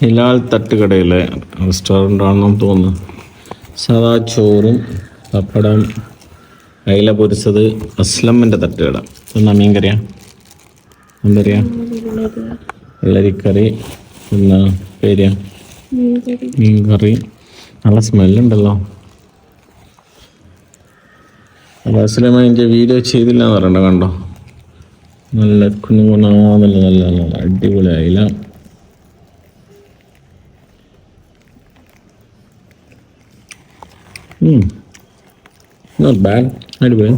Hilal തട്ടുകടയിലെ restaurant ആണെന്ന് തോന്നുന്നു. സാദാ ചോറും പപ്പടം അയില പൊരിച്ചത് അസ്ലമ്മിന്റെ തട്ടുകട. എന്നാ മീൻ കറിയാ എന്തറിയാ വെള്ളരിക്കറി ഒന്ന് പേരിയാ മീൻ കറി നല്ല സ്മെല്ലുണ്ടല്ലോ. അസ്ലമ എന്റെ വീഡിയോ ചെയ്തില്ല എന്ന് പറയണ്ട കണ്ടോ? നല്ല കുഞ്ഞു കുഞ്ഞുകുണാന്നല്ല നല്ല നല്ല അടിപൊളി അയില. Not bad. അടിപൊളി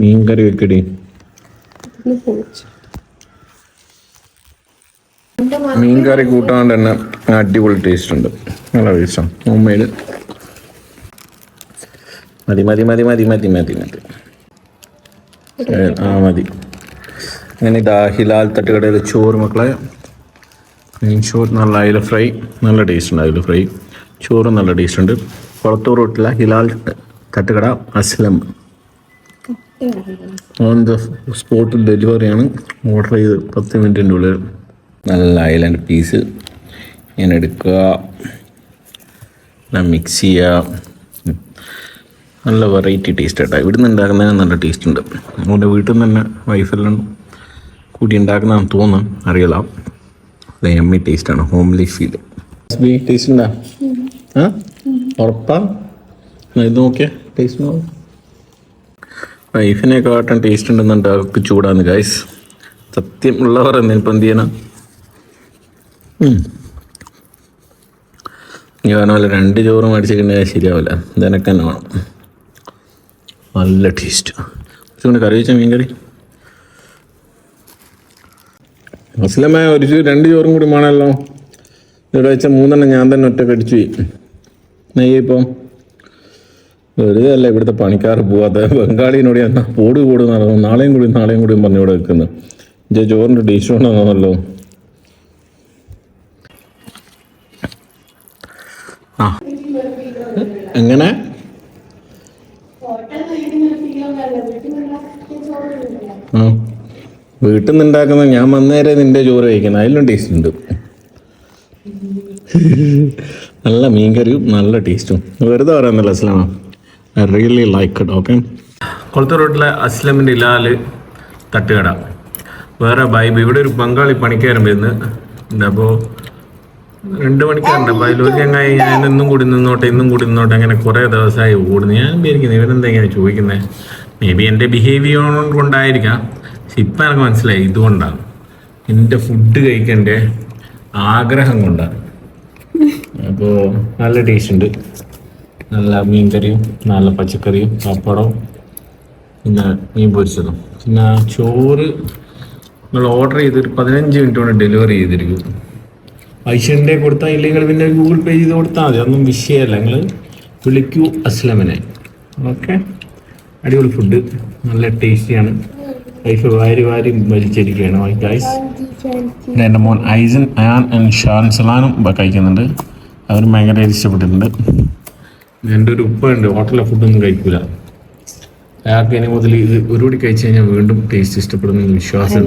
മീൻ കറി വെക്കടി. മീൻ കറി കൂട്ടാണ്ട് തന്നെ അടിപൊളി ടേസ്റ്റ് ഉണ്ട്. നല്ല ടേസ്റ്റാണ് ഹോം മതി മതി മതി മതി മതി മതി മതി. ആ മതി. അങ്ങനെ ദാഹിലാൽ തട്ടുകടയിൽ ചോറ് മക്കളെ ചോറ് നല്ല അയില ഫ്രൈ നല്ല ടേസ്റ്റ് ഉണ്ട് അയില ഫ്രൈ. ചോറ് നല്ല ടേസ്റ്റ് ഉണ്ട്. പുറത്തൂർ റോട്ടിലെ ഹിലാൽ തട്ടുകട അസ്ലം. ഓൺ ദ സ്പോട്ട് ഡെലിവറിയാണ് ഓർഡർ ചെയ്ത് പത്ത് മിനിറ്റിന്റെ ഉള്ളിൽ. നല്ല അയലന്റെ പീസ് ഞാൻ എടുക്കുക. മിക്സ് ചെയ്യുക. നല്ല വെറൈറ്റി ടേസ്റ്റ് ആട്ടോ. ഇവിടുന്ന് ഉണ്ടാക്കുന്നതിന് നല്ല ടേസ്റ്റ് ഉണ്ട്. അതുകൊണ്ട് വീട്ടിൽ നിന്ന് തന്നെ വൈഫെല്ലാം കൂടി ഉണ്ടാക്കുന്നതാണെന്ന് തോന്നുന്നു. അറിയില്ല അത് എമ്മി ആണ് ഹോംലി ഫീൽ ടേസ്റ്റ് ഉണ്ടാ ആ? ഉറപ്പാ? ഇത് നോക്കിയേ ടേസ്റ്റ് വൈഫിനെ കാട്ടാൻ ടേസ്റ്റ് ഉണ്ടെന്നുണ്ട് അവർക്ക് ചൂടാന്ന് ഗൈസ് സത്യം ഉള്ളവർ എന്നിപ്പം എന്ത് ചെയ്യണം? ഈ പറഞ്ഞ പോലെ രണ്ട് ചോറ് മേടിച്ചിട്ടുണ്ടെങ്കിൽ ശരിയാവില്ല. ഇതെനക്ക് തന്നെ വേണം. നല്ല ടേസ്റ്റ് കറി വെച്ച മീൻ കറി അസ്ലമ ഒരു രണ്ട് ചോറും കൂടി വേണമല്ലോ. ഇവിടെ വെച്ച മൂന്നെണ്ണം ഞാൻ തന്നെ ഒറ്റ കടിച്ചു നെയ്യപ്പം വെറുതെ അല്ല ഇവിടുത്തെ പണിക്കാർ പോവാത്ത ബംഗാളിനോട് ഞാൻ പോട് കൂടി നടന്നു നാളെയും കൂടി നാളെയും കൂടി പറഞ്ഞു ഇവിടെ വെക്കുന്നത് ജെ ചോറിന്റെ ടേസ്റ്റ് കൊണ്ടാണല്ലോ ആ. എങ്ങനെ? ആ. വീട്ടിൽ നിന്ന് ഉണ്ടാക്കുന്ന ഞാൻ വന്നേരെ നിന്റെ ചോറ് കഴിക്കുന്നത് അതിലും ടേസ്റ്റ് ഉണ്ട്. നല്ല മീൻകറിയും നല്ല ടേസ്റ്റും വെറുതെ പറയുന്നില്ല അസ്ലാമ ഐ റിയലി ലൈക്ക് ഇട്ട് ഓക്കെ കൊളത്ത റോഡിലെ അസ്ലമിന്റെ ഇലാൽ തട്ടുകട. വേറെ ബൈബ് ഇവിടെ ഒരു ബംഗാളി പണിക്കാരൻ വരുന്നത് അപ്പോൾ രണ്ട് മണിക്കാറുണ്ട് അപ്പോൾ അതിലൊരു ചങ്ങായി ഞാൻ ഇന്നും കൂടി നിന്നോട്ടെ ഇന്നും കൂടി നിന്നോട്ടെ അങ്ങനെ കുറേ ദിവസമായി ഓടുന്നു. ഞാൻ വിചാരിക്കുന്നത് ഇവരെന്താ ഇങ്ങനെ ചോദിക്കുന്നത് മേ ബി എന്റെ ബിഹേവിയർ കൊണ്ടായിരിക്കാം. പക്ഷെ ഇപ്പം എനിക്ക് മനസ്സിലായി ഇതുകൊണ്ടാണ്. എന്റെ ഫുഡ് കഴിക്കേണ്ട ആഗ്രഹം കൊണ്ടാണ്. അപ്പോൾ നല്ല ടേസ്റ്റ് ഉണ്ട്. നല്ല മീൻ കറിയും നല്ല പച്ചക്കറിയും പപ്പടവും പിന്നെ മീൻ പൊരിച്ചതും. പിന്നെ ചോറ് നിങ്ങൾ ഓർഡർ ചെയ്തൊരു പതിനഞ്ച് മിനിറ്റ് കൊണ്ട് ഡെലിവറി ചെയ്തിരിക്കും. ഐശ്വര്യന്റെ കൊടുത്താൽ ഇല്ലെങ്കിൽ പിന്നെ ഗൂഗിൾ പേ ചെയ്ത് കൊടുത്താൽ മതി. അതൊന്നും വിഷയമല്ല. നിങ്ങൾ വിളിക്കൂ. അസ്ലമനെ ഓക്കെ അടിപൊളി ഫുഡ് നല്ല ടേസ്റ്റിയാണ് വൈഫ് വാരി വാരി വലിച്ചിരിക്കുകയാണ് ഗൈസ് പിന്നെ എന്റെ മോൻ ഐസൻ അയാൻ ആൻഡ് ഷാൻ സലാനും കഴിക്കുന്നുണ്ട്. അവരും ഭയങ്കര ഇഷ്ടപ്പെട്ടിട്ടുണ്ട്. എന്റെ ഒരു ഉപ്പ ഉണ്ട് ഹോട്ടലിലെ ഫുഡൊന്നും കഴിക്കൂല. അയാൾക്ക് ഇനി മുതൽ ഇത് ഒരുപടി കഴിച്ചു കഴിഞ്ഞാൽ വീണ്ടും ടേസ്റ്റ് ഇഷ്ടപ്പെടുന്ന വിശ്വാസം